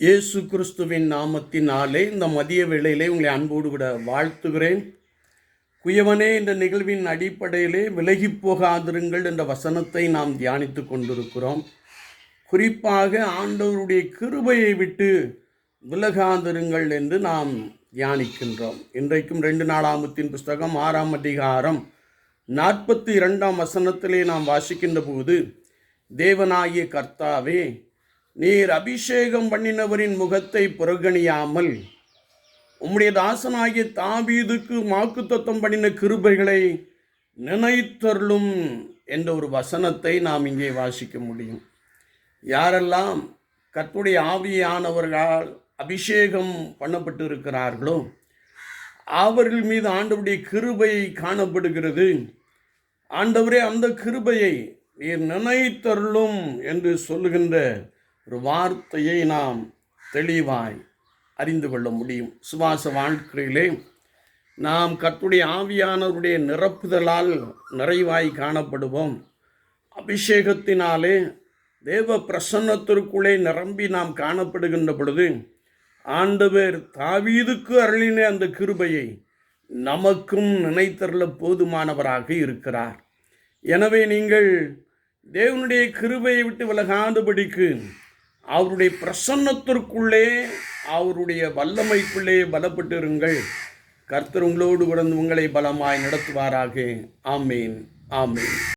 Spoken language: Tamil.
இயேசு கிறிஸ்துவின் நாமத்தினாலே இந்த மதிய வேளையிலே உங்களை அன்போடு விட வாழ்த்துகிறேன். குயவனே இந்த நிகழ்வின் அடிப்படையிலே விலகி போகாதிருங்கள் என்ற வசனத்தை நாம் தியானித்து கொண்டிருக்கிறோம். குறிப்பாக ஆண்டவருடைய கிருபையை விட்டு விலகாதிருங்கள் என்று நாம் தியானிக்கின்றோம். இன்றைக்கும் ரெண்டு நாளாமத்தின் புஸ்தகம் ஆறாம் அதிகாரம் நாற்பத்தி இரண்டாம் வசனத்திலே நாம் வாசிக்கின்ற போது தேவனாகிய கர்த்தாவே நீர் அபிஷேகம் பண்ணினவரின் முகத்தை புறக்கணியாமல் உம்முடைய தாசனாகிய தாவீதுக்கு மாக்குத்தத்தம் பண்ணின கிருபைகளை நினைத்தருளும் என்ற ஒரு வசனத்தை நாம் இங்கே வாசிக்க முடியும். யாரெல்லாம் கத்துடைய ஆவியானவர்களால் அபிஷேகம் பண்ணப்பட்டு இருக்கிறார்களோ அவர்கள் மீது ஆண்டவருடைய கிருபை காணப்படுகிறது. ஆண்டவரே அந்த கிருபையை நீர் நினைத்தருளும் என்று சொல்லுகின்ற ஒரு வார்த்தையை நாம் தெளிவாய் அறிந்து கொள்ள முடியும். சுவாச வாழ்க்கையிலே நாம் கத்துடைய ஆவியானவருடைய நிரப்புதலால் நிறைவாய் காணப்படுவோம். அபிஷேகத்தினாலே தேவ பிரசன்னத்திற்குள்ளே நிரம்பி நாம் காணப்படுகின்ற பொழுது ஆண்டவர் தாவீதுக்கு அருளின அந்த கிருபையை நமக்கும் நினைத்தருள போதுமானவராக இருக்கிறார். எனவே நீங்கள் தேவனுடைய கிருபையை விட்டு விலகாதபடிக்கு அவருடைய பிரசன்னத்திற்குள்ளே அவருடைய வல்லமைக்குள்ளே பலப்பட்டிருங்கள். கர்த்தர் உங்களோடு உங்களை பலமாய் நடத்துவாராக. ஆமேன். ஆமேன்.